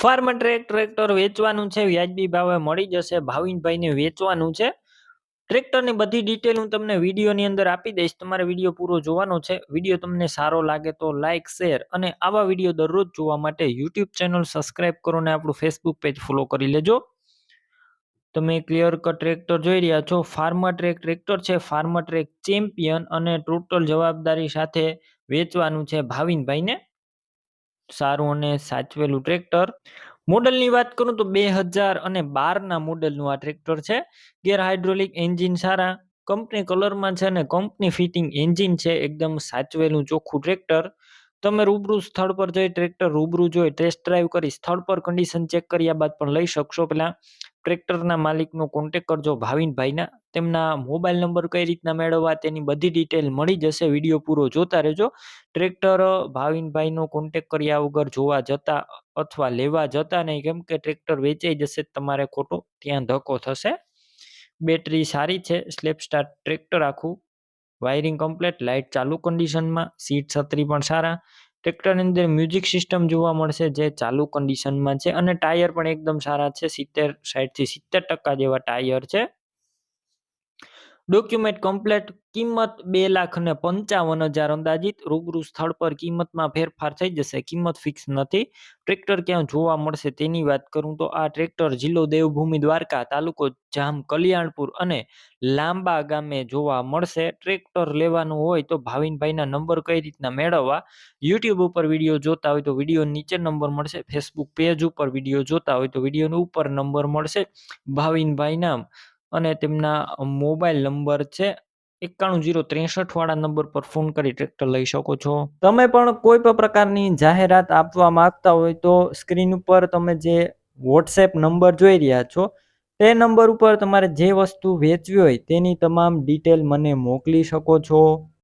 Farm track tractor વેચવાનું છે, વ્યાજબી ભાવે મળી જશે, ભાવિનભાઈને વેચવાનું છે. ટ્રેક્ટરની બધી ડિટેલ હું તમને વિડીયોની અંદર આપી દઈશ, તમારે વીડિયો પૂરો જોવાનો છે. વીડિયો તમને સારો લાગે તો લાઇક શેર અને આવા વીડિયો દરરોજ જોવા માટે યુટ્યુબ ચેનલ સબસ્ક્રાઇબ કરો અને આપણું ફેસબુક પેજ ફોલો કરી લેજો. તમે ક્લિયર કટ ટ્રેક્ટર જોઈ રહ્યા છો. ફાર્મર ટ્રેક ટ્રેક્ટર છે ફાર્મર ટ્રેક ચેમ્પિયન અને ટોટલ જવાબદારી સાથે વેચવાનું છે ભાવિનભાઈને. સારું અને સાચવેલું ટ્રેક્ટર. મોડલની વાત કરું તો બે હજાર અને બારના મોડલનું આ ટ્રેક્ટર છે. ગેર હાઇડ્રોલિક એન્જિન સારા. કંપની કલરમાં છે અને કંપની ફિટિંગ એન્જિન છે. એકદમ સાચવેલું ચોખ્ખું ટ્રેક્ટર. તમે રૂબરૂ સ્થળ પર જઈ ટ્રેક્ટર રૂબરૂ જોઈ ટેસ્ટ ડ્રાઈવ કરી સ્થળ પર કન્ડિશન ચેક કર્યા બાદ પણ લઈ શકશો પહેલાં. ટ્રેક્ટરના માલિકનો કોન્ટેક કરજો ભાવિનભાઈના. તેમના મોબાઈલ નંબર કઈ રીતના મેળવવા તેની બધી ડિટેલ મળી જશે. વીડિયો પૂરો જોતા રહેજો. ટ્રેક્ટર ભાવિનભાઈનો કોન્ટેક કર્યા વગર જોવા જતા અથવા લેવા જતા નહીં. કેમ કે ટ્રેક્ટર વેચાઈ જશે તમારે ખોટો ત્યાં ધક્કો થશે. બેટરી સારી છે. સ્લેપ સ્ટાર્ટ ટ્રેક્ટર આખું વાયરિંગ કમ્પ્લેટ લાઇટ ચાલુ કન્ડિશનમાં સીટ છત્રી પણ સારા. ટ્રેક્ટરની અંદર મ્યુઝિક સિસ્ટમ જોવા મળશે જે ચાલુ કન્ડિશનમાં છે અને ટાયર પણ એકદમ સારા છે. સિત્તેર સાઠથી સિત્તેર ટકા જેવા ટાયર છે. ડોક્યુમેન્ટ કમ્પ્લેટ કિંમત બે લાખ ને પંચાવન હજાર અંદાજિત. રૂબરૂ સ્થળ પર કિંમતમાં ફેરફાર થઈ જશે. કિંમત ફિક્સ નથી. ટ્રેક્ટર ક્યાં જોવા મળશે તેની વાત કરું તો આ ટ્રેક્ટર જિલ્લો દેવભૂમિ દ્વારકા તાલુકો જામ કલ્યાણપુર અને લાંબા ગામે જોવા મળશે. ટ્રેક્ટર લેવાનું હોય તો ભાવિનભાઈના નંબર કઈ રીતના મેળવવા? યુટ્યુબ ઉપર વીડિયો જોતા હોય તો વીડિયો નીચે નંબર મળશે. ફેસબુક પેજ ઉપર વીડિયો જોતા હોય તો વિડીયોનો ઉપર નંબર મળશે. ભાવિનભાઈ નામ અને તેમના મોબાઈલ નંબર છે એકાણું જીરો ત્રેસઠ વાળા નંબર પર ફોન કરી ટ્રેક્ટર લઈ શકો છો. તમે પણ કોઈ પણ પ્રકારની જાહેરાત આપવા માંગતા હોય તો સ્ક્રીન ઉપર તમે જે વોટ્સએપ નંબર જોઈ રહ્યા છો, તે નંબર ઉપર તમારે જે વસ્તુ વેચવી હોય તેની તમામ ડિટેલ મને મોકલી શકો છો.